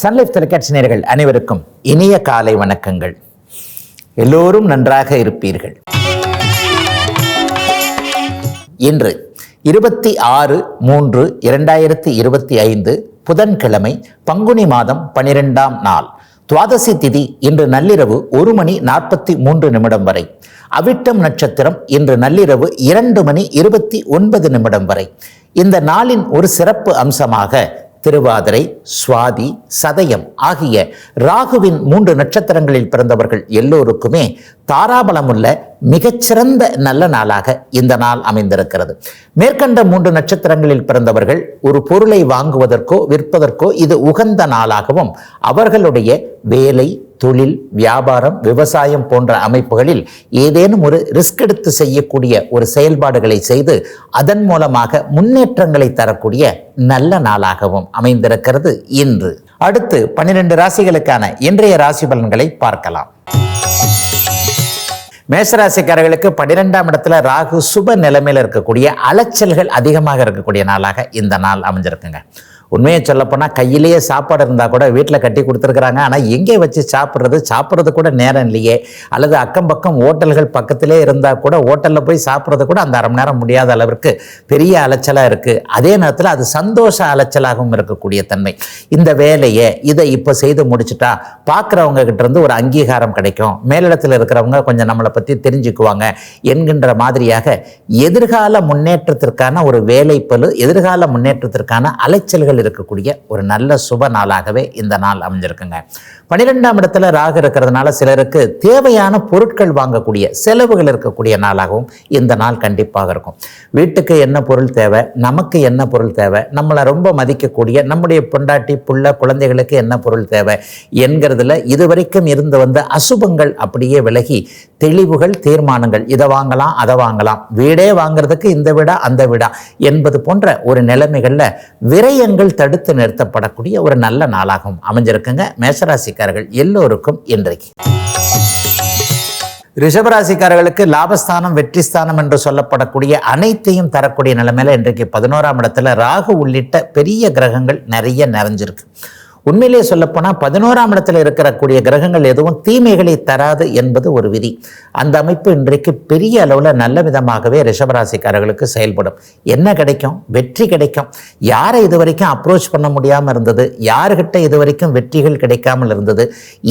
Sun Life தொலைக்காட்சி நேர்கள் அனைவருக்கும் இனிய காலை வணக்கங்கள். எல்லோரும் நன்றாக இருப்பீர்கள். இன்று இருபத்தி ஆறு மூன்று இரண்டாயிரத்தி இருபத்தி ஐந்து புதன்கிழமை பங்குனி மாதம் பனிரெண்டாம் நாள். துவாதசி திதி இன்று நள்ளிரவு ஒரு மணி நாற்பத்தி மூன்று நிமிடம் வரை. அவிட்டம் நட்சத்திரம் இன்று நள்ளிரவு இரண்டு மணி இருபத்தி ஒன்பது நிமிடம் வரை. இந்த நாளின் ஒரு சிறப்பு அம்சமாக திருவாதிரை சுவாதி சதயம் ஆகிய ராகுவின் மூன்று நட்சத்திரங்களில் பிறந்தவர்கள் எல்லோருக்குமே தாராபலமுள்ள மிகச்சிறந்த நல்ல நாளாக இந்த நாள் அமைந்திருக்கிறது. மேற்கண்ட மூன்று நட்சத்திரங்களில் பிறந்தவர்கள் ஒரு பொருளை வாங்குவதற்கோ விற்பதற்கோ இது உகந்த நாளாகவும் அவர்களுடைய வேலை தொழில் வியாபாரம் விவசாயம் போன்ற அமைப்புகளில் ஏதேனும் ஒரு ரிஸ்க் எடுத்து செய்யக்கூடிய ஒரு செயல்பாடுகளை செய்து அதன் மூலமாக முன்னேற்றங்களை தரக்கூடிய நல்ல நாளாகவும் அமைந்திருக்கிறது இன்று. அடுத்து பன்னிரண்டு ராசிகளுக்கான இன்றைய ராசி பலன்களை பார்க்கலாம். மேசராசிக்காரர்களுக்கு பன்னிரெண்டாம் இடத்துல ராகு சுப நிலைமையில் இருக்கக்கூடிய அலைச்சல்கள் அதிகமாக இருக்கக்கூடிய நாளாக இந்த நாள் அமைஞ்சிருக்குங்க. உண்மையை சொல்லப்போனால் கையிலேயே சாப்பாடு இருந்தால் கூட வீட்டில் கட்டி கொடுத்துருக்குறாங்க. ஆனால் எங்கே வச்சு சாப்பிட்றது? சாப்பிட்றது கூட நேரம் இல்லையே. அல்லது அக்கம் பக்கம் ஹோட்டல்கள் பக்கத்திலே இருந்தால் கூட ஹோட்டலில் போய் சாப்பிட்றது கூட அந்த அரை மணி நேரம் முடியாத அளவிற்கு பெரிய அலைச்சலாக இருக்குது அதே நேரத்தில் அது சந்தோஷ அலைச்சலாகவும் இருக்கக்கூடிய தன்மை. இந்த வேலையை இதை இப்போ செய்து முடிச்சுட்டா பார்க்குறவங்க கிட்டேருந்து ஒரு அங்கீகாரம் கிடைக்கும். மேலிடத்தில் இருக்கிறவங்க கொஞ்சம் நம்மளை பற்றி தெரிஞ்சுக்குவாங்க. என்கின்ற மாதிரியாக எதிர்கால முன்னேற்றத்திற்கான ஒரு வேலைப்பளு எதிர்கால முன்னேற்றத்திற்கான அலைச்சல்கள் இருக்கக்கூடிய ஒரு நல்ல சுப நாளாகவே இந்த நாள் அமைஞ்சிருக்குங்க. பன்னிரெண்டாம் இடத்துல ராகு இருக்கிறதுனால சிலருக்கு தேவையான பொருட்கள் வாங்கக்கூடிய செலவுகள் இருக்கக்கூடிய நாளாகவும் இந்த நாள் கண்டிப்பாக இருக்கும். வீட்டுக்கு என்ன பொருள் தேவை நமக்கு என்ன பொருள் தேவை நம்மளை ரொம்ப மதிக்கக்கூடிய நம்முடைய பொண்டாட்டி புள்ள குழந்தைகளுக்கு என்ன பொருள் தேவை என்கிறதுல இதுவரைக்கும் இருந்து வந்த அசுபங்கள் அப்படியே விலகி தெளிவுகள் தீர்மானங்கள் இதை வாங்கலாம் அதை வாங்கலாம் வீடே வாங்குறதுக்கு இந்த விடா அந்த விடா என்பது போன்ற ஒரு நிலைமைகளில் விரயங்கள் தடுத்து நிறுத்தப்படக்கூடிய ஒரு நல்ல நாளாகவும் அமைஞ்சிருக்குங்க. மேசராசிக்காரர்கள் எல்லோருக்கும் இன்றைக்கு. ரிஷபராசிக்காரர்களுக்கு லாபஸ்தானம் வெற்றி ஸ்தானம் என்று சொல்லப்படக்கூடிய அனைத்தையும் தரக்கூடிய நிலைமையில இன்றைக்கு பதினோராம் இடத்துல ராகு உள்ளிட்ட பெரிய கிரகங்கள் நிறைய நிறைஞ்சிருக்கு. உண்மையிலேயே சொல்லப்போனால் பதினோராம் இடத்துல இருக்கக்கூடிய கிரகங்கள் எதுவும் தீமைகளை தராது என்பது ஒரு விதி. அந்த அமைப்பு இன்றைக்கு பெரிய அளவில் நல்ல விதமாகவே ரிஷபராசிக்காரர்களுக்கு செயல்படும். என்ன கிடைக்கும்? வெற்றி கிடைக்கும். யாரை இது வரைக்கும் அப்ரோச் பண்ண முடியாமல் இருந்தது? யாருக்கிட்ட இது வரைக்கும் வெற்றிகள் கிடைக்காமல் இருந்தது?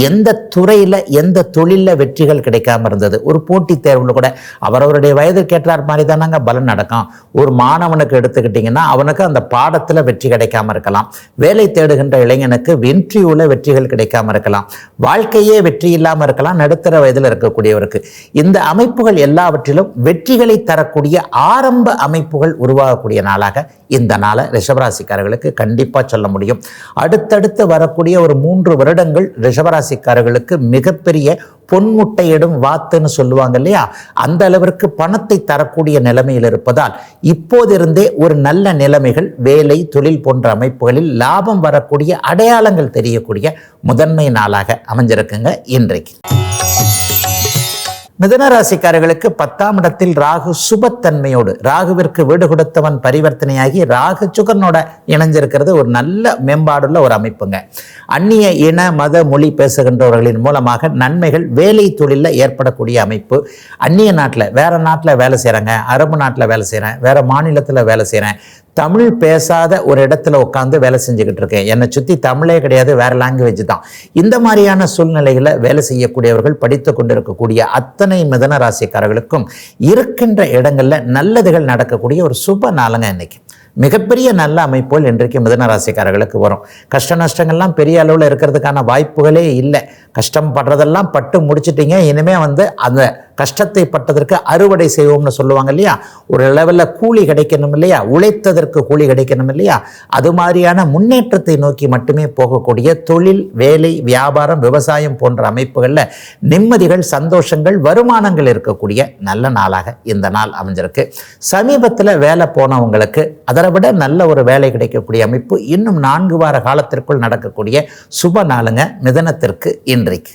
எந்த துறையில் எந்த தொழிலில் வெற்றிகள் கிடைக்காம இருந்தது? ஒரு போட்டித் தேர்வில் கூட அவரவருடைய வயதுக்கு ஏற்றார் மாதிரி தானாங்க பலன் நடக்கும். ஒரு மாணவனுக்கு எடுத்துக்கிட்டிங்கன்னா அவனுக்கு அந்த பாடத்தில் வெற்றி கிடைக்காம இருக்கலாம். வேலை தேடுகின்ற இளைஞனுக்கு அவனுக்கு வெற்றியுள்ள வெற்றிகள் கிடைக்காம இருக்கலாம். வாழ்க்கையே வெற்றி இல்லாமல் இருக்கலாம். நடுத்தர வயதில் இருக்கக்கூடியவருக்கு. இந்த அமைப்புகள் எல்லாவற்றிலும் வெற்றிகளை தரக்கூடிய ஆரம்ப அமைப்புகள் உருவாகக்கூடிய நாளாக இந்த நாளை ரிஷபராசிக்காரர்களுக்கு கண்டிப்பாக சொல்ல முடியும். அடுத்தடுத்து வரக்கூடிய ஒரு மூன்று வருடங்கள் ரிஷபராசிக்காரர்களுக்கு மிகப்பெரிய பொன்முட்டையிடும் வாத்துன்னு சொல்லுவாங்க இல்லையா? அந்த அளவிற்கு பணத்தை தரக்கூடிய நிலைமையில் இருப்பதால் இப்போதிருந்தே ஒரு நல்ல நிலைமைகள் வேலை தொழில் போன்ற அமைப்புகளில் லாபம் வரக்கூடிய அடையாளங்கள் தெரியக்கூடிய முதன்மை நாளாக அமைஞ்சிருக்குங்க இன்றைக்கு. மிதனராசிக்காரர்களுக்கு பத்தாம் இடத்தில் ராகு சுபத்தன்மையோடு ராகுவிற்கு வீடு கொடுத்தவன் பரிவர்த்தனையாகி ராகு சுகர்னோட இணைஞ்சிருக்கிறது ஒரு நல்ல மேம்பாடுள்ள ஒரு அமைப்புங்க. அந்நிய இன மத மொழி பேசுகின்றவர்களின் மூலமாக நன்மைகள் வேலை தொழிலில் ஏற்படக்கூடிய அமைப்பு. அந்நிய நாட்டில் வேற நாட்டில் வேலை செய்கிறாங்க அரபு நாட்டில் வேலை செய்கிறேன் வேற மாநிலத்தில் வேலை செய்கிறேன் தமிழ் பேசாத ஒரு இடத்துல உட்காந்து வேலை செஞ்சுக்கிட்டு இருக்கேன். என்னை சுற்றி தமிழே கிடையாது வேற லாங்குவேஜ் தான். இந்த மாதிரியான சூழ்நிலைகளை வேலை செய்யக்கூடியவர்கள் படித்து கொண்டிருக்கக்கூடிய அத்தனை மிதன ராசிக்காரர்களுக்கும் இருக்கின்ற இடங்களில் நல்லதுகள் நடக்கக்கூடிய ஒரு சுப நாளுங்க இன்னைக்கு. மிகப்பெரிய நல்ல அமைப்போல் இன்றைக்கு மிதன ராசிக்காரர்களுக்கு வரும். கஷ்ட நஷ்டங்கள்லாம் பெரிய அளவில் இருக்கிறதுக்கான வாய்ப்புகளே இல்லை. கஷ்டம் படுறதெல்லாம் பட்டு முடிச்சிட்டிங்க இனிமே வந்து அந்த கஷ்டத்தை பட்டதற்கு அறுவடை செய்வோம்னு சொல்லுவாங்க இல்லையா? ஒரு லெவலில் கூலி கிடைக்கணும் இல்லையா? உழைத்ததற்கு கூலி கிடைக்கணும் இல்லையா? அது மாதிரியான முன்னேற்றத்தை நோக்கி மட்டுமே போகக்கூடிய தொழில் வேலை வியாபாரம் விவசாயம் போன்ற அமைப்புகளில் நிம்மதிகள் சந்தோஷங்கள் வருமானங்கள் இருக்கக்கூடிய நல்ல நாளாக இந்த நாள் அமைஞ்சிருக்கு. சமீபத்தில் வேலை போனவங்களுக்கு அதை விட நல்ல ஒரு வேலை கிடைக்கக்கூடிய அமைப்பு இன்னும் நான்கு வார காலத்திற்குள் நடக்கக்கூடிய சுப நாளுங்க மிதனத்திற்கு இன்றைக்கு.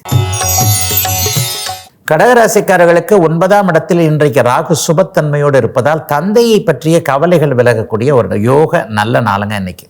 கடகராசிக்காரர்களுக்கு ஒன்பதாம் இடத்தில் இன்றைக்கு ராகு சுபத்தன்மையோடு இருப்பதால் தந்தையை பற்றிய கவலைகள் விலகக்கூடிய ஒரு யோக நல்ல நாளுங்க இன்னைக்கு.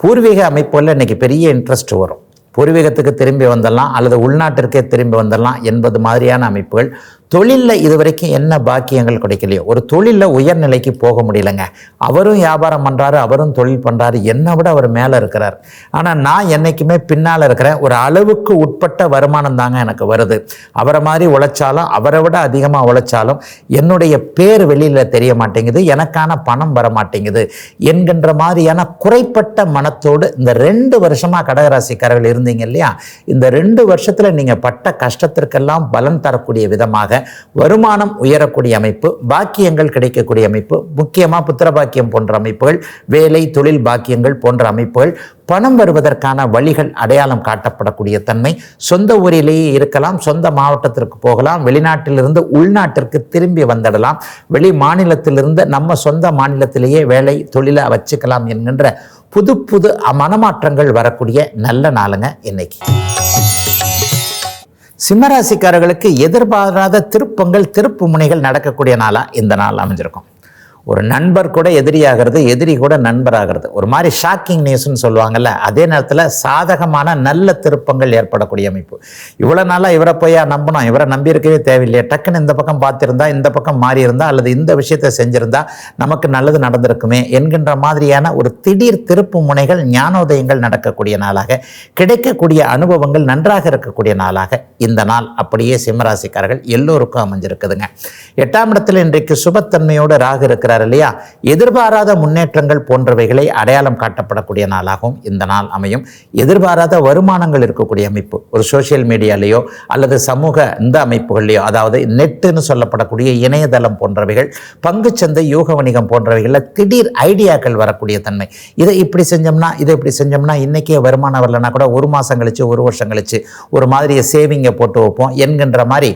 பூர்வீக அமைப்புகளில் இன்னைக்கு பெரிய இன்ட்ரெஸ்ட் வரும். பூர்வீகத்துக்கு திரும்பி வந்துடலாம் அல்லது உள்நாட்டிற்கே திரும்பி வந்துடலாம் என்பது மாதிரியான அமைப்புகள் தொழிலில் இதுவரைக்கும் என்ன பாக்கியங்கள் கிடைக்கலையோ ஒரு தொழிலில் உயர்நிலைக்கு போக முடியலங்க. அவரும் வியாபாரம் பண்ணுறாரு அவரும் தொழில் பண்ணுறாரு என்னை விட அவர் மேலே இருக்கிறார். ஆனால் நான் என்றைக்குமே பின்னால் இருக்கிறேன். ஒரு அளவுக்கு உட்பட்ட வருமானம் தாங்க எனக்கு வருது. அவரை மாதிரி உழைச்சாலும் அவரை விட அதிகமாக உழைச்சாலும் என்னுடைய பேர் வெளியில் தெரிய மாட்டேங்குது எனக்கான பணம் வர மாட்டேங்குது என்கின்ற மாதிரியான குறைப்பட்ட மனத்தோடு இந்த ரெண்டு வருஷமாக கடகராசிக்காரர்கள் இருந்தீங்க இல்லையா? இந்த ரெண்டு வருஷத்தில் நீங்கள் பட்ட கஷ்டத்திற்கெல்லாம் பலன் தரக்கூடிய விதமாக வருமானம் உயரக்கூடிய அமைப்பு பாக்கியங்கள் கிடைக்கக்கூடிய அமைப்பு முக்கியமாக புத்திர பாக்கியம் போன்ற அமைப்புகள் வேலை தொழில் பாக்கியங்கள் போன்ற அமைப்புகள் பணம் வருவதற்கான வழிகள் அடையாளம் காட்டப்படக்கூடிய தன்மை சொந்த ஊரிலேயே இருக்கலாம் சொந்த மாவட்டத்திற்கு போகலாம் வெளிநாட்டிலிருந்து உள்நாட்டிற்கு திரும்பி வந்துடலாம் வெளி மாநிலத்திலிருந்து நம்ம சொந்த மாநிலத்திலேயே வேலை தொழிலை வச்சுக்கலாம் என்கின்ற புது புது மனமாற்றங்கள் வரக்கூடிய நல்ல நாளுங்க இன்னைக்கு. சிம்மராசிக்காரர்களுக்கு எதிர்பாராத திருப்பங்கள் திருப்பு முனைகள் நடக்கக்கூடிய நாளாக இந்த நாள் அமைஞ்சிருக்கும். ஒரு நண்பர் கூட எதிரியாகிறது எதிரி கூட நண்பராகிறது. ஒரு மாதிரி ஷாக்கிங் நியூஸ்னு சொல்லுவாங்கல்ல அதே நேரத்தில் சாதகமான நல்ல திருப்பங்கள் ஏற்படக்கூடிய அமைப்பு. இவ்வளோ நாளாக இவரை போய் நம்பணும் இவரை நம்பியிருக்கவே தேவையில்லையே. டக்குன்னு இந்த பக்கம் பார்த்துருந்தா இந்த பக்கம் மாறி இருந்தா அல்லது இந்த விஷயத்தை செஞ்சிருந்தா நமக்கு நல்லது நடந்திருக்குமே என்கின்ற மாதிரியான ஒரு திடீர் திருப்பு முனைகள் ஞானோதயங்கள் நடக்கக்கூடிய நாளாக கிடைக்கக்கூடிய அனுபவங்கள் நன்றாக இருக்கக்கூடிய நாளாக இந்த நாள் அப்படியே சிம்மராசிக்காரர்கள் எல்லோருக்கும் அமைஞ்சிருக்குதுங்க. எட்டாம் இடத்தில் இன்றைக்கு சுபத்தன்மையோடு ராகு இருக்கிறார். இல்லையா? எதிர்பாராத முன்னேற்றங்கள் போன்றவைகளை அடையாளம் காட்டப்படக்கூடிய நாளாகவும் இந்த நாள் அமையும். எதிர்பாராத வருமானங்கள் இருக்கக்கூடிய அமைப்பு ஒரு சோசியல் மீடியாலேயோ அல்லது சமூக இந்த அமைப்புகள்லையோ அதாவது நெட்டுன்னு சொல்லப்படக்கூடிய இணையதளம் போன்றவைகள் பங்குச்சந்தை யூக வணிகம் போன்றவைகளில் திடீர் ஐடியாக்கள் வரக்கூடிய தன்மை. இதை இப்படி செஞ்சோம்னா இதை இப்படி செஞ்சோம்னா இன்றைக்கே வருமானம் வரலன்னா கூட ஒரு மாதம் கழிச்சு ஒரு வருஷம் கழிச்சு ஒரு மாதிரியை சேவிங்கை போட்டு வைப்போம் என்கின்ற மாதிரி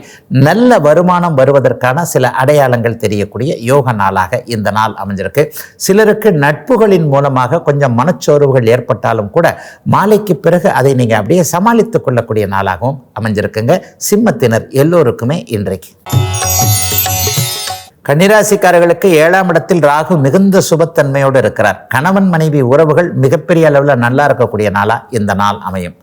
நல்ல வருமானம் வருவதற்கான சில அடையாளங்கள் தெரியக்கூடிய யோக நாளாக இந்த நாள் அமைஞ்சிருக்கு. சிலருக்கு நட்புகளின் மூலமாக கொஞ்சம் மனச்சோர்வுகள் ஏற்பட்டாலும் கூட மாலைக்கு பிறகு அதை நீங்கள் அப்படியே சமாளித்துக் கொள்ளக்கூடிய நாளாகவும் அமைஞ்சிருக்குங்க. சிம்மத்தினர் எல்லோருக்குமே இன்றைக்கு. கன்னிராசிக்காரர்களுக்கு ஏழாம் இடத்தில் ராகு மிகுந்த சுபத்தன்மையோடு இருக்கிறார். கணவன் மனைவி உறவுகள் மிகப்பெரிய அளவில் நல்லா இருக்கக்கூடிய நாளாக இந்த நாள் அமையும்.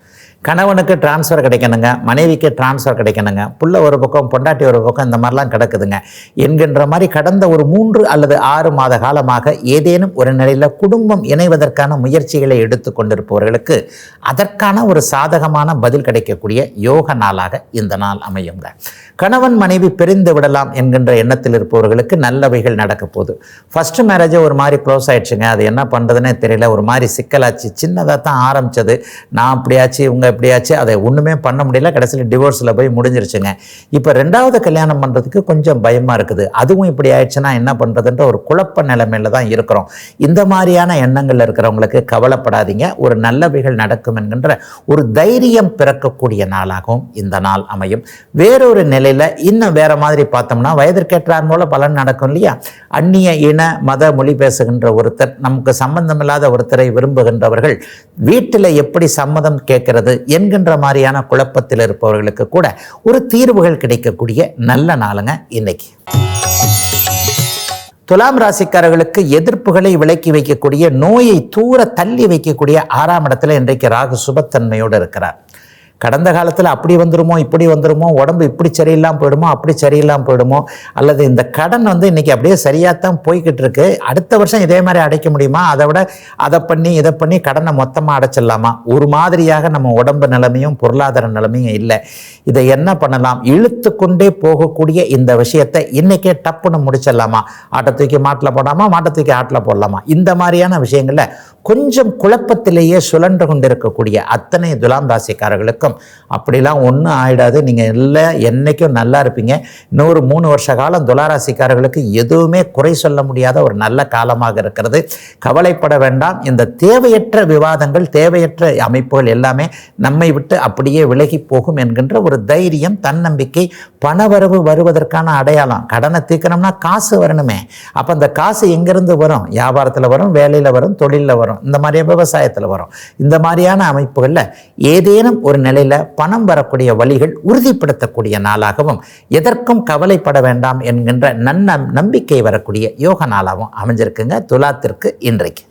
கணவனுக்கு டிரான்ஸ்ஃபர் கிடைக்கணுங்க மனைவிக்கு டிரான்ஸ்ஃபர் கிடைக்கணுங்க புள்ள ஒரு பக்கம் பொண்டாட்டி ஒரு பக்கம் இந்த மாதிரிலாம் கிடக்குதுங்க. என்கின்ற மாதிரி கடந்த ஒரு மூன்று அல்லது ஆறு மாத காலமாக ஏதேனும் ஒரு நிலையில் குடும்பம் இணைவதற்கான முயற்சிகளை எடுத்து கொண்டிருப்பவர்களுக்கு அதற்கான ஒரு சாதகமான பதில் கிடைக்கக்கூடிய யோக நாளாக இந்த நாள் அமையுங்க. கணவன் மனைவி பிரிந்து விடலாம் என்கின்ற எண்ணத்தில் இருப்பவர்களுக்கு நல்லவைகள் நடக்க போகுது. ஃபஸ்ட்டு மேரேஜை ஒரு மாதிரி க்ளோஸ் ஆயிடுச்சுங்க. அது என்ன பண்ணுறதுனே தெரியல. ஒரு மாதிரி சிக்கலாச்சு. சின்னதாக தான் ஆரம்பிச்சது. நான் அப்படியாச்சு இவங்க எப்படியாச்சு அதை ஒன்றுமே பண்ண முடியல. கடைசியில் டிவோர்ஸில் போய் முடிஞ்சிருச்சுங்க. இப்போ ரெண்டாவது கல்யாணம் பண்ணுறதுக்கு கொஞ்சம் பயமாக இருக்குது. அதுவும் இப்படி ஆயிடுச்சுன்னா என்ன பண்ணுறதுன்ற ஒரு குழப்ப நிலைமையில தான் இருக்கிறோம். இந்த மாதிரியான எண்ணங்கள் இருக்கிறவங்களுக்கு கவலைப்படாதீங்க. ஒரு நல்லவைகள் நடக்கும் என்கின்ற ஒரு தைரியம் பிறக்கக்கூடிய நாளாகவும் இந்த நாள் அமையும். வேறொரு நிலையில் இன்னும் வேற மாதிரி பார்த்தோம்னா வயதிற்கேற்றார் போல பலன் நடக்கும் இல்லையா? அந்நிய இன மத மொழி பேசுகின்ற ஒருத்தர் நமக்கு சம்பந்தமில்லாத ஒருத்தரை விரும்புகின்றவர்கள் வீட்டில் எப்படி சம்மதம் கேட்கிறது? என்கின்ற மாதிரியான குழப்பத்தில் இருப்பவர்களுக்கு கூட ஒரு தீர்வுகள் கிடைக்கக்கூடிய நல்ல நாளுங்க இன்னைக்கு. துலாம் ராசிக்காரர்களுக்கு எதிர்ப்புகளை விலக்கி வைக்கக்கூடிய நோயை தூர தள்ளி வைக்கக்கூடிய ஆறாம் இடத்துல இன்றைக்கு ராகு சுபத்தன்மையோடு இருக்கிறார். கடந்த காலத்தில் அப்படி வந்துருமோ இப்படி வந்துருமோ உடம்பு இப்படி சரியில்லாமல் போயிடுமோ அப்படி சரியில்லாமல் போயிடுமோ அல்லது இந்த கடன் வந்து இன்றைக்கி அப்படியே சரியாக தான் போய்கிட்டு இருக்கு. அடுத்த வருஷம் இதே மாதிரி அடைக்க முடியுமா? அதை விட அதை பண்ணி இதை பண்ணி கடனை மொத்தமாக அடைச்சிடலாமா? ஒரு மாதிரியாக நம்ம உடம்பு நிலைமையும் பொருளாதார நிலைமையும் இல்லை. இதை என்ன பண்ணலாம்? இழுத்து கொண்டே போகக்கூடிய இந்த விஷயத்தை இன்றைக்கே டப்புன்னு முடிச்சிடலாமா? ஆட்டை தூக்கி மாட்டில் போடாமா மாட்டை தூக்கி ஆட்டில் போடலாமா? இந்த மாதிரியான விஷயங்களில் கொஞ்சம் குழப்பத்திலேயே சுழன்று கொண்டிருக்கக்கூடிய அத்தனை துலாம் ராசிக்காரர்களுக்கும் அப்படிலாம் ஒன்றும் ஆயிடாது. நீங்கள் எல்லாம் என்றைக்கும் நல்லா இருப்பீங்க. இன்னொரு மூணு வருஷ காலம் துலாராசிக்காரர்களுக்கு எதுவுமே குறை சொல்ல முடியாத ஒரு நல்ல காலமாக இருக்கிறது. கவலைப்பட வேண்டாம். இந்த தேவையற்ற விவாதங்கள் தேவையற்ற அமைப்புகள் எல்லாமே நம்மை விட்டு அப்படியே விலகி போகும் என்கின்ற ஒரு தைரியம் தன்னம்பிக்கை பணவரவு வருவதற்கான அடையாளம். கடனை தீர்க்கணும்னா காசு வரணுமே. அப்போ அந்த காசு எங்கேருந்து வரும்? வியாபாரத்தில் வரும் வேலையில் வரும் தொழிலில் வரும். இந்த மாதிரி விவசாயத்தில் வரும். இந்த மாதிரியான அமைப்புகளில் ஏதேனும் ஒரு நிலையில் பணம் வரக்கூடிய வழிகள் உறுதிப்படுத்தக்கூடிய நாளாகவும் எதற்கும் கவலைப்பட வேண்டாம் என்கின்ற நன்ன நம்பிக்கை வரக்கூடிய யோக நாளாகவும் அமைஞ்சிருக்குங்க. துலாத்திற்கு இன்றைக்கு.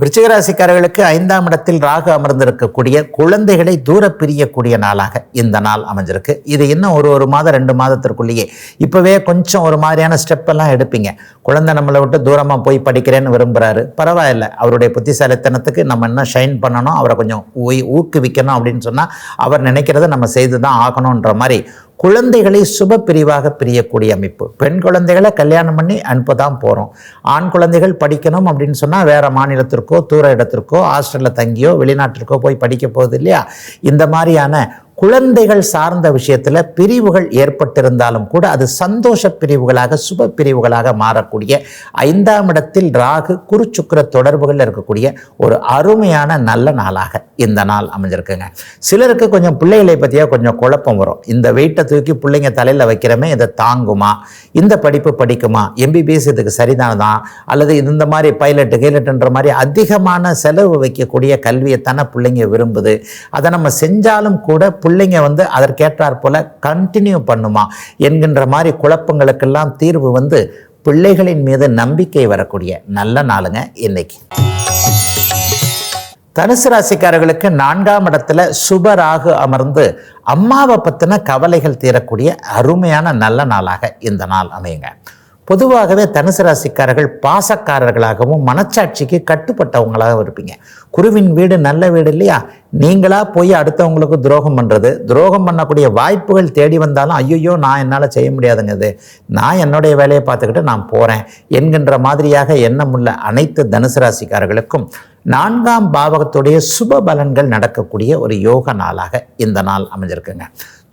விருச்சிகராசிக்காரர்களுக்கு ஐந்தாம் இடத்தில் ராகு அமர்ந்திருக்கக்கூடிய குழந்தைகளை தூர பிரியக்கூடிய நாளாக இந்த நாள் அமைஞ்சிருக்கு. இது இன்னும் ஒரு ஒரு மாதம் ரெண்டு மாதத்திற்குள்ளேயே. இப்போவே கொஞ்சம் ஒரு மாதிரியான ஸ்டெப் எல்லாம் எடுப்பீங்க. குழந்தை நம்மளை விட்டு தூரமாக போய் படிக்கிறேன்னு விரும்புகிறாரு பரவாயில்ல. அவருடைய புத்திசாலித்தனத்துக்கு நம்ம என்ன ஷைன் பண்ணணும்? அவரை கொஞ்சம் ஊக்குவிக்கணும் அப்படின்னு சொன்னால் அவர் நினைக்கிறத நம்ம செய்து தான் ஆகணுன்ற மாதிரி குழந்தைகளை சுப பிரிவாக பிரியக்கூடிய அமைப்பு. பெண் குழந்தைகளை கல்யாணம் பண்ணி அனுப்ப தான் போகிறோம் ஆண் குழந்தைகள் படிக்கணும் அப்படின்னு சொன்னால் வேறு மாநிலத்திற்கோ தூர இடத்திற்கோ ஹாஸ்டலில் தங்கியோ வெளிநாட்டிற்கோ போய் படிக்க போகுது இல்லையா? இந்த மாதிரியான குழந்தைகள் சார்ந்த விஷயத்தில் பிரிவுகள் ஏற்பட்டிருந்தாலும் கூட அது சந்தோஷ பிரிவுகளாக சுப பிரிவுகளாக மாறக்கூடிய ஐந்தாம் இடத்தில் ராகு குருச்சுக்கிர தொடர்புகளில் இருக்கக்கூடிய ஒரு அருமையான நல்ல நாளாக இந்த நாள் அமைஞ்சிருக்குங்க. சிலருக்கு கொஞ்சம் பிள்ளைகளை பற்றியா கொஞ்சம் குழப்பம் வரும். இந்த வெயிட்டை தூக்கி பிள்ளைங்க தலையில் வைக்கிறமே இதை தாங்குமா? இந்த படிப்பு படிக்குமா? எம்பிபிஎஸ் இதுக்கு சரிதானதா அல்லது இந்த மாதிரி பைலட்டு கைலட்டுன்ற மாதிரி அதிகமான செலவு வைக்கக்கூடிய கல்வியைத்தானே பிள்ளைங்க விரும்புது? அதை நம்ம செஞ்சாலும் கூட பிள்ளைங்க வந்து அதற்கேற்றாற் போல கண்டினியூ பண்ணுமா என்கின்ற மாதிரி குழப்பங்களுக்கெல்லாம் தீர்வு வந்து பிள்ளைகளின் மீது நம்பிக்கை வரக்கூடிய நல்ல நாளுங்க இன்னைக்கு. தனுசு ராசிக்காரர்களுக்கு நான்காம் இடத்துல சுபராகு அமர்ந்து அம்மாவை பற்றின கவலைகள் தீரக்கூடிய அருமையான நல்ல நாளாக இந்த நாள் அமையுங்க. பொதுவாகவே தனுசு ராசிக்காரர்கள் பாசக்காரர்களாகவும் மனச்சாட்சிக்கு கட்டுப்பட்டவங்களாகவும் இருப்பீங்க. குருவின் வீடு நல்ல வீடு இல்லையா? நீங்களா போய் அடுத்தவங்களுக்கு துரோகம் பண்ணுறது துரோகம் பண்ணக்கூடிய வாய்ப்புகள் தேடி வந்தாலும் ஐயோ நான் என்னால் செய்ய முடியாதுங்கிறது. நான் என்னுடைய வேலையை பார்த்துக்கிட்டு நான் போகிறேன் என்கின்ற மாதிரியாக எண்ணமுள்ள அனைத்து தனுசு ராசிக்காரர்களுக்கும் நான்காம் பாவகத்துடைய சுப பலன்கள் நடக்கக்கூடிய ஒரு யோக நாளாக இந்த நாள் அமைஞ்சிருக்குங்க.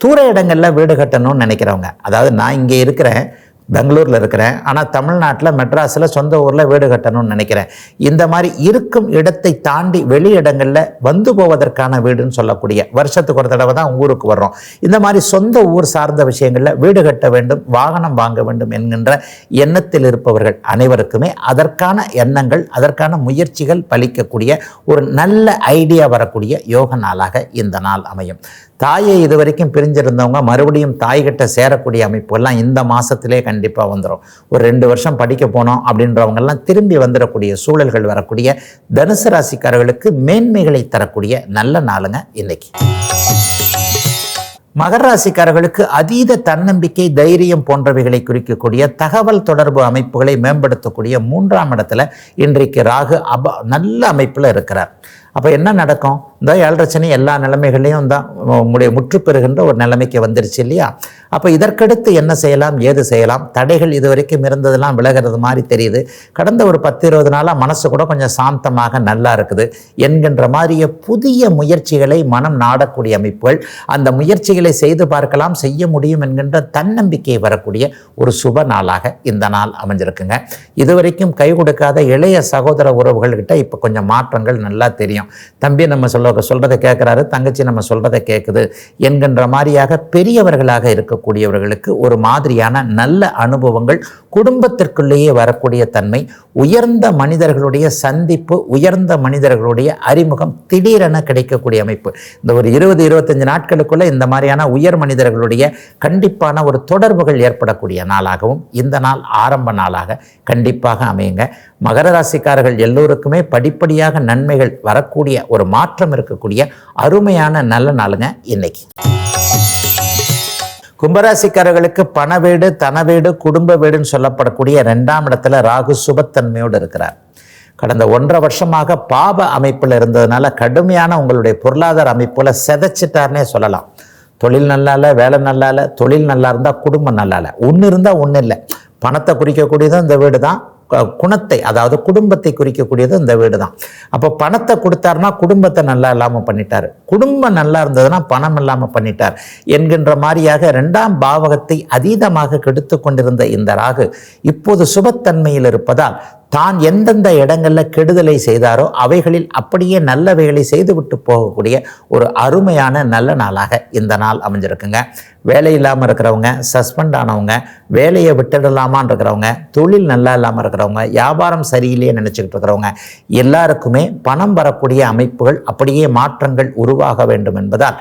தூர இடங்களில் வீடு கட்டணும்னு நினைக்கிறவங்க அதாவது நான் இங்கே இருக்கிறேன் பெங்களூரில் இருக்கிறேன். ஆனால் தமிழ்நாட்டில் மெட்ராஸில் சொந்த ஊரில் வீடு கட்டணும்னு நினைக்கிறேன். இந்த மாதிரி இருக்கும் இடத்தை தாண்டி வெளி இடங்களில் வந்து போவதற்கான வீடுன்னு சொல்லக்கூடிய வருஷத்துக்கு ஒரு தடவை தான் ஊருக்கு வர்றோம். இந்த மாதிரி சொந்த ஊர் சார்ந்த விஷயங்களில் வீடு கட்ட வேண்டும் வாகனம் வாங்க வேண்டும் என்கின்ற எண்ணத்தில் இருப்பவர்கள் அனைவருக்குமே அதற்கான எண்ணங்கள் அதற்கான முயற்சிகள் பலிக்கக்கூடிய ஒரு நல்ல ஐடியா வரக்கூடிய யோக நாளாக இந்த நாள் அமையும். தாயை இதுவரைக்கும் பிரிஞ்சிருந்தவங்க மறுபடியும் தாய்கிட்ட சேரக்கூடிய அமைப்பெல்லாம் இந்த மாதத்திலே கண்டிப்பாக வந்துடும் ஒரு ரெண்டு வருஷம் படிக்க போனோம் அப்படின்றவங்கெல்லாம் திரும்பி வந்துடக்கூடிய சூழல்கள் வரக்கூடிய தனுசு ராசிக்காரர்களுக்கு மேன்மைகளை தரக்கூடிய நல்ல நாளுங்க இன்னைக்கு. மகர ராசிக்காரர்களுக்கு அதீத தன்னம்பிக்கை தைரியம் போன்றவைகளை குறிக்கக்கூடிய தகவல் தொடர்பு அமைப்புகளை மேம்படுத்தக்கூடிய மூன்றாம் இடத்துல இன்றைக்கு ராகு அப நல்ல அமைப்பில் இருக்கிறார். அப்போ என்ன நடக்கும்? இந்த ஏழரச்சனை எல்லா நிலைமைகளையும் தான் உங்களுடைய முற்றுப்பெறுகின்ற ஒரு நிலைமைக்கு வந்துருச்சு இல்லையா? அப்போ இதற்கடுத்து என்ன செய்யலாம்? ஏது செய்யலாம்? தடைகள் இது வரைக்கும் இருந்ததெல்லாம் விலகிறது மாதிரி தெரியுது. கடந்த ஒரு பத்து இருபது நாளாக மனசு கூட கொஞ்சம் சாந்தமாக நல்லா இருக்குது என்கின்ற மாதிரிய புதிய முயற்சிகளை மனம் நாடக்கூடிய அமைப்புகள் அந்த முயற்சிகளை செய்து பார்க்கலாம் செய்ய முடியும் என்கின்ற தன்னம்பிக்கை வரக்கூடிய ஒரு சுப நாளாக இந்த நாள் அமைஞ்சிருக்குங்க. இதுவரைக்கும் கை கொடுக்காத இளைய சகோதர உறவுகள்கிட்ட இப்போ கொஞ்சம் மாற்றங்கள் நல்லா தெரியும். தம்பி நம்ம சொல்ல சொல்கிறத கேட்குறாரு தங்கச்சி நம்ம சொல்கிறத கேட்குது என்கின்ற மாதிரியாக பெரியவர்களாக இருக்கக்கூடியவர்களுக்கு ஒரு மாதிரியான நல்ல அனுபவங்கள் குடும்பத்திற்குள்ளேயே வரக்கூடிய தன்மை உயர்ந்த மனிதர்களுடைய சந்திப்பு உயர்ந்த மனிதர்களுடைய அறிமுகம் திடீரென கிடைக்கக்கூடிய அமைப்பு. இந்த ஒரு இருபது இருபத்தஞ்சு நாட்களுக்குள்ள இந்த மாதிரியான உயர் மனிதர்களுடைய கண்டிப்பான ஒரு தொடர்புகள் ஏற்படக்கூடிய நாளாகவும் இந்த நாள் ஆரம்ப நாளாக கண்டிப்பாக அமையுங்க. மகர ராசிக்காரர்கள் எல்லோருக்குமே படிப்படியாக நன்மைகள் வரக்கூடிய ஒரு மாற்றம் இருக்கக்கூடிய அருமையான நல்ல நாளுங்க இன்னைக்கு. கும்பராசிக்காரர்களுக்கு பண வீடு தன வீடு குடும்ப வீடுன்னு சொல்லப்படக்கூடிய ரெண்டாம் இடத்துல ராகு சுபத்தன்மையோடு இருக்கிறார். கடந்த ஒன்றரை வருஷமாக பாப அமைப்பில் இருந்ததுனால கடுமையான உங்களுடைய பொருளாதார அமைப்புல செதைச்சிட்டார்னே சொல்லலாம். தொழில் நல்லா இல்லை வேலை நல்லா இல்லை தொழில் நல்லா இருந்தால் குடும்பம் நல்லா இல்லை ஒன்று இருந்தால் ஒன்றும் இல்லை. பணத்தை குறிக்கக்கூடியதும் இந்த வீடு தான் குணத்தை அதாவது குடும்பத்தை குறிக்கக்கூடியது இந்த வீடு தான் அப்போ பணத்தை கொடுத்தாருன்னா குடும்பத்தை நல்லா இல்லாமல் பண்ணிட்டார். குடும்பம் நல்லா இருந்ததுன்னா பணம் இல்லாமல் பண்ணிட்டார் என்கின்ற மாதிரியாக ரெண்டாம் பாவகத்தை அதீதமாக கெடுத்து கொண்டிருந்த இந்த ராகு இப்போது சுபத்தன்மையில் இருப்பதால் தான் எந்தெந்த இடங்களில் கெடுதலை செய்தாரோ அவைகளில் அப்படியே நல்லவைகளை செய்துவிட்டு போகக்கூடிய ஒரு அருமையான நல்ல நாளாக இந்த நாள் அமைஞ்சிருக்குங்க. வேலை இல்லாமல் இருக்கிறவங்க சஸ்பெண்ட் ஆனவங்க வேலையை விட்டுடலாமான்னு இருக்கிறவங்க தொழில் நல்லா இல்லாமல் இருக்கிறவங்க வியாபாரம் சரியில்லையே நினச்சிக்கிட்டு இருக்கிறவங்க எல்லாருக்குமே பணம் வரக்கூடிய அமைப்புகள் அப்படியே மாற்றங்கள் உருவாக வேண்டும் என்பதால்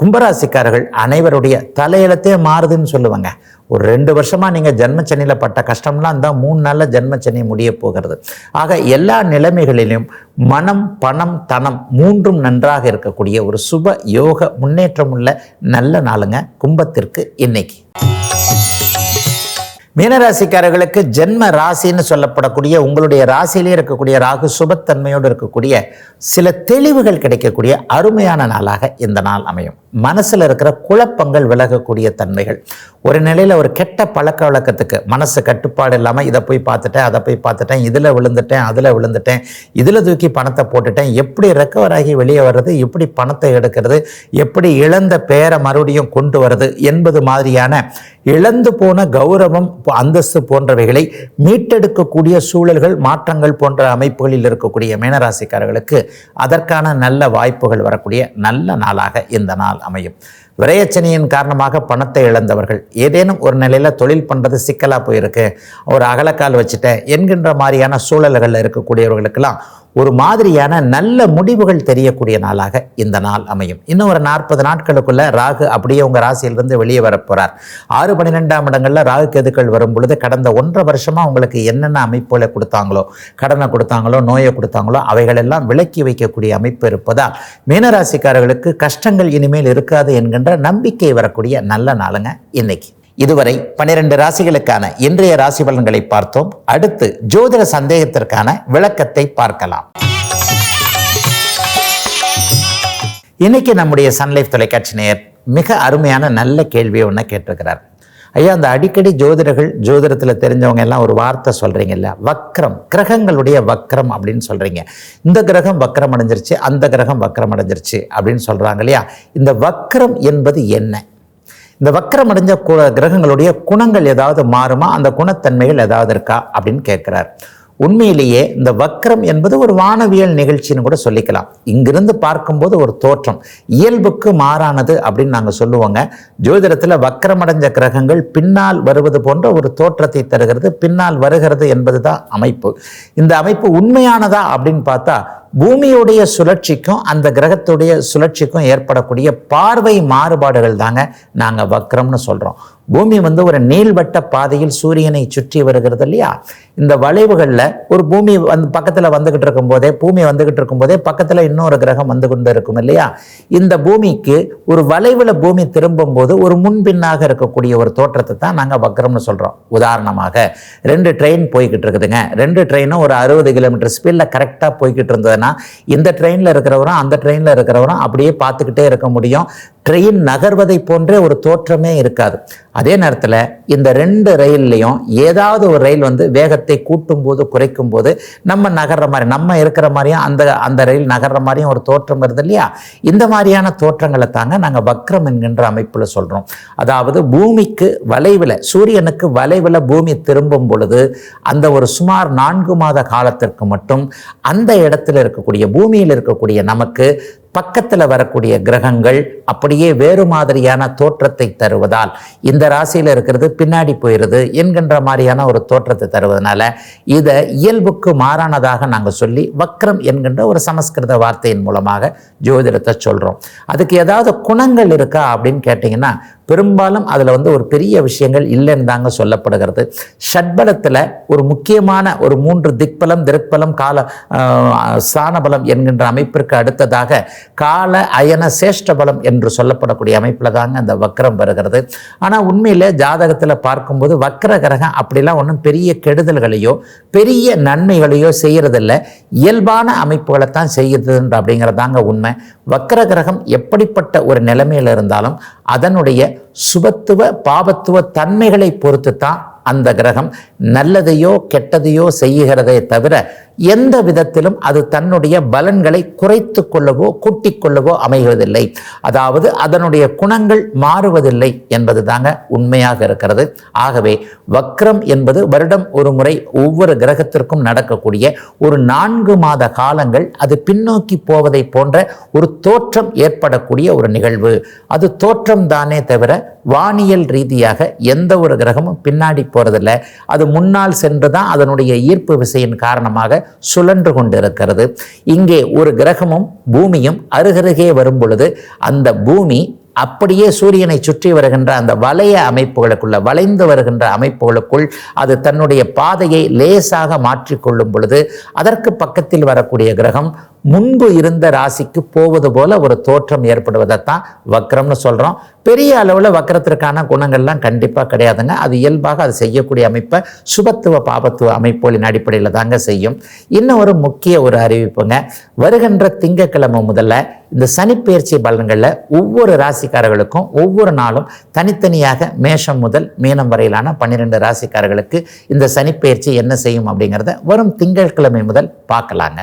கும்பராசிக்காரர்கள் அனைவருடைய தலையெழுத்தே மாறுதுன்னு சொல்லுவாங்க. ஒரு ரெண்டு வருஷமாக நீங்கள் ஜென்மச்சனியில் பட்ட கஷ்டம்லாம் இருந்தால் மூணு நாளில் ஜென்மச்சனி முடிய போகிறது. ஆக எல்லா நிலைமைகளிலும் மனம் பணம் தனம் மூன்றும் நன்றாக இருக்கக்கூடிய ஒரு சுப யோக முன்னேற்றம் உள்ள நல்ல நாளுங்க கும்பத்திற்கு இன்னைக்கு. மீனராசிக்காரர்களுக்கு ஜென்ம ராசின்னு சொல்லப்படக்கூடிய உங்களுடைய ராசியிலே இருக்கக்கூடிய ராகு சுபத்தன்மையோடு இருக்கக்கூடிய சில தெளிவுகள் கிடைக்கக்கூடிய அருமையான நாளாக இந்த நாள் அமையும். மனசில் இருக்கிற குழப்பங்கள் விலகக்கூடிய தன்மைகள். ஒரு நிலையில் ஒரு கெட்ட பழக்க வழக்கத்துக்கு மனசு கட்டுப்பாடு இல்லாமல் இதை போய் பார்த்துட்டேன் அதை போய் பார்த்துட்டேன் இதில் விழுந்துட்டேன் அதில் விழுந்துட்டேன் இதில் தூக்கி பணத்தை போட்டுட்டேன் எப்படி ரெக்கவர் ஆகி வெளியே வர்றது எப்படி பணத்தை எடுக்கிறது எப்படி இழந்த பெயரை மறுபடியும் கொண்டு வர்றது என்பது மாதிரியான இழந்து போன கௌரவம் அந்தஸ்து போன்றவைகளை மீட்டெடுக்கக்கூடிய சூழல்கள் மாற்றங்கள் போன்ற அமைப்புகளில் இருக்கக்கூடிய மீனராசிக்காரர்களுக்கு அதற்கான நல்ல வாய்ப்புகள் வரக்கூடிய நல்ல நாளாக இந்த நாள் அமையும். விரையச்சனையின் காரணமாக பணத்தை இழந்தவர்கள் ஏதேனும் ஒரு நிலையில் தொழில் பண்ணுறது சிக்கலாக போயிருக்கு. ஒரு அகலக்கால் வச்சுட்டேன் என்கின்ற மாதிரியான சூழல்களில் இருக்கக்கூடியவர்களுக்கெல்லாம் ஒரு மாதிரியான நல்ல முடிவுகள் தெரியக்கூடிய நாளாக இந்த நாள் அமையும். இன்னும் ஒரு நாற்பது நாட்களுக்குள்ள ராகு அப்படியே உங்கள் ராசியிலிருந்து வெளியே வரப்போகிறார் ஆறு பன்னிரெண்டாம் இடங்களில் ராகு கேதுக்கள் வரும் பொழுது கடந்த ஒன்றரை வருஷமாக உங்களுக்கு என்னென்ன அமைப்புகளை கொடுத்தாங்களோ கடனை கொடுத்தாங்களோ நோயை கொடுத்தாங்களோ அவைகளெல்லாம் விலக்கி வைக்கக்கூடிய அமைப்பு இருப்பதால் மீனராசிக்காரர்களுக்கு கஷ்டங்கள் இனிமேல் இருக்காது என்கின்ற நம்பிக்கை வரக்கூடிய நல்ல நாளுங்க இன்னைக்கு. இதுவரை பனிரெண்டு ராசிகளுக்கான இன்றைய ராசி பலன்களை பார்த்தோம். அடுத்து ஜோதிட சந்தேகத்திற்கான விளக்கத்தை பார்க்கலாம். இன்னைக்கு நம்முடைய சன்லைஃப் தொலைக்காட்சி நேயர் மிக அருமையான நல்ல கேள்வியை ஒன்று கேட்டிருக்கிறார். ஐயா அந்த அடிக்கடி ஜோதிடர்கள் ஜோதிடத்தில் தெரிஞ்சவங்க எல்லாம் ஒரு வார்த்தை சொல்கிறீங்கல்ல வக்ரம் கிரகங்களுடைய வக்ரம் அப்படின்னு சொல்கிறீங்க இந்த கிரகம் வக்ரம் அடைஞ்சிருச்சு அந்த கிரகம் வக்ரம் அடைஞ்சிருச்சு அப்படின்னு சொல்கிறாங்க இல்லையா? இந்த வக்ரம் என்பது என்ன? இந்த வக்கரம் அடைஞ்ச கு- கிரகங்களுடைய குணங்கள் ஏதாவது மாறுமா? அந்த குணத்தன்மைகள் ஏதாவது இருக்கா? அப்படின்னு கேட்குறார். உண்மையிலேயே இந்த வக்ரம் என்பது ஒரு வானவியல் நிகழ்ச்சின்னு கூட சொல்லிக்கலாம். இங்கிருந்து பார்க்கும்போது ஒரு தோற்றம். இயல்புக்கு மாறானது அப்படின்னு நாங்கள் சொல்லுவோங்க. ஜோதிடத்தில் வக்கரமடைஞ்ச கிரகங்கள் பின்னால் வருவது போன்ற ஒரு தோற்றத்தை தருகிறது. பின்னால் வருகிறது என்பது தான் அமைப்பு. இந்த அமைப்பு உண்மையானதா அப்படின்னு பார்த்தா பூமியுடைய சுழற்சிக்கும் அந்த கிரகத்துடைய சுழற்சிக்கும் ஏற்படக்கூடிய பார்வை மாறுபாடுகள் தாங்க நாங்கள் வக்ரம்னு சொல்கிறோம் பூமி வந்து ஒரு நீள்வட்ட பாதையில் சூரியனை சுற்றி வருகிறது இல்லையா? இந்த வளைவுகளில் ஒரு பூமி வந்து பக்கத்தில் வந்துக்கிட்டு இருக்கும்போதே பூமி வந்துக்கிட்டு இருக்கும்போதே பக்கத்தில் இன்னொரு கிரகம் வந்து கொண்டு இருக்கும் இல்லையா? இந்த பூமிக்கு ஒரு வளைவில் பூமி திரும்பும்போது ஒரு முன்பின்னாக இருக்கக்கூடிய ஒரு தோற்றத்தை தான் நாங்கள் வக்ரம்னு சொல்கிறோம் உதாரணமாக ரெண்டு ட்ரெயின் போய்கிட்டு இருக்குதுங்க. ரெண்டு ட்ரெயினும் ஒரு அறுபது கிலோமீட்டர் ஸ்பீடில் கரெக்டாக போய்கிட்டு இருந்ததுன்னா இந்த ட்ரெயினில் இருக்கிறவரும் அந்த ட்ரெயினில் இருக்கிறவரும் அப்படியே பார்த்துக்கிட்டே இருக்க முடியும். ட்ரெயின் நகர்வதை போன்றே ஒரு தோற்றமே இருக்காது. அதே நேரத்தில் இந்த ரெண்டு ரயில்லையும் ஏதாவது ஒரு ரயில் வந்து வேகத்தை கூட்டும் போது குறைக்கும் போது நம்ம நகர்ற மாதிரி நம்ம இருக்கிற மாதிரியும் அந்த அந்த ரயில் நகர்ற மாதிரியும் ஒரு தோற்றம் வருது இல்லையா? இந்த மாதிரியான தோற்றங்களை தாங்க நாங்கள் வக்ரம் என்கின்ற அமைப்பில் சொல்கிறோம் அதாவது பூமிக்கு வளைவில் சூரியனுக்கு வளைவில் பூமி திரும்பும் பொழுது அந்த ஒரு சுமார் நான்கு மாத காலத்திற்கு மட்டும் அந்த இடத்துல இருக்கக்கூடிய பூமியில் இருக்கக்கூடிய நமக்கு பக்கத்தில் வரக்கூடிய கிரகங்கள் அப்படியே வேறு மாதிரியான தோற்றத்தை தருவதால் இந்த ராசியில் இருக்கிறது பின்னாடி போயிடுது என்கின்ற மாதிரியான ஒரு தோற்றத்தை தருவதனால இதை இயல்புக்கு மாறானதாக நாங்கள் சொல்லி வக்ரம் என்கின்ற ஒரு சமஸ்கிருத வார்த்தையின் மூலமாக ஜோதிடத்தை சொல்கிறோம் அதுக்கு ஏதாவது குணங்கள் இருக்கா அப்படின்னு கேட்டிங்கன்னா பெரும்பாலும் அதில் வந்து ஒரு பெரிய விஷயங்கள் இல்லைன்னு தாங்க சொல்லப்படுகிறது. ஷட்பலத்தில் ஒரு முக்கியமான ஒரு மூன்று திக்பலம் திருக்பலம் கால ஸ்தானபலம் என்கின்ற அமைப்பிற்கு அடுத்ததாக கால அயன சேஷ்ட பலம் என்று சொல்லப்படக்கூடிய அமைப்பில் தாங்க அந்த வக்ரம் வருகிறது. ஆனால் உண்மையில் ஜாதகத்தில் பார்க்கும்போது வக்ர கிரகம் அப்படிலாம் ஒன்றும் பெரிய கெடுதல்களையோ பெரிய நன்மைகளையோ செய்கிறதில்ல இயல்பான அமைப்புகளை தான் செய்யுதுன்ற அப்படிங்கிறதாங்க உண்மை. வக்ர கிரகம் எப்படிப்பட்ட ஒரு நிலைமையில் இருந்தாலும் அதனுடைய சுபத்துவ பாபத்துவ தன்மைகளை பொறுத்து தான் அந்த கிரகம் நல்லதையோ கெட்டதையோ செய்கிறதே தவிர எந்த விதத்திலும் அது தன்னுடைய பலன்களை குறைத்து கொள்ளவோ கூட்டிக் கொள்ளவோ அமைவதில்லை அதாவது அதனுடைய குணங்கள் மாறுவதில்லை என்பது தாங்க உண்மையாக இருக்கிறது. ஆகவே வக்ரம் என்பது வருடம் ஒரு முறை ஒவ்வொரு கிரகத்திற்கும் நடக்கக்கூடிய ஒரு நான்கு மாத காலங்கள் அது பின்னோக்கி போவதை போன்ற ஒரு தோற்றம் ஏற்படக்கூடிய ஒரு நிகழ்வு. அது தோற்றம் தானே தவிர வானியல் ரீதியாக எந்த ஒரு கிரகமும் பின்னாடி போகிறதில்ல அது முன்னால் சென்று தான் அதனுடைய ஈர்ப்பு விசையின் காரணமாக சுழன்று கொண்டிருக்கிறது. இங்கே ஒரு கிரகமும் பூமியும் அருகருகே வரும் பொழுது அந்த பூமி அப்படியே சூரியனை சுற்றி வருகின்ற அந்த வளைய அமைப்புகளுக்குள்ள வளைந்து வருகின்ற அமைப்புகளுக்குள் அது தன்னுடைய பாதையை லேசாக மாற்றிக்கொள்ளும் பொழுது அதற்கு பக்கத்தில் வரக்கூடிய கிரகம் முன்பு இருந்த ராசிக்கு போவது போல ஒரு தோற்றம் ஏற்படுவதைத்தான் வக்ரம்னு சொல்கிறோம் பெரிய அளவில் வக்ரத்திற்கான குணங்கள்லாம் கண்டிப்பாக கிடையாதுங்க. அது இயல்பாக அது செய்யக்கூடிய அமைப்பை சுபத்துவ பாபத்துவ அமைப்புகளின் அடிப்படையில் தாங்க செய்யும். இன்னும் ஒரு முக்கிய ஒரு அறிவிப்புங்க. வருகின்ற திங்கட்கிழமை முதல்ல இந்த சனிப்பெயர்ச்சி பலன்களில் ஒவ்வொரு ராசிக்காரர்களுக்கும் ஒவ்வொரு நாளும் தனித்தனியாக மேஷம் முதல் மீனம் வரையிலான பன்னிரெண்டு ராசிக்காரர்களுக்கு இந்த சனிப்பெயர்ச்சி என்ன செய்யும் அப்படிங்கிறத வரும் திங்கட்கிழமை முதல் பார்க்கலாங்க.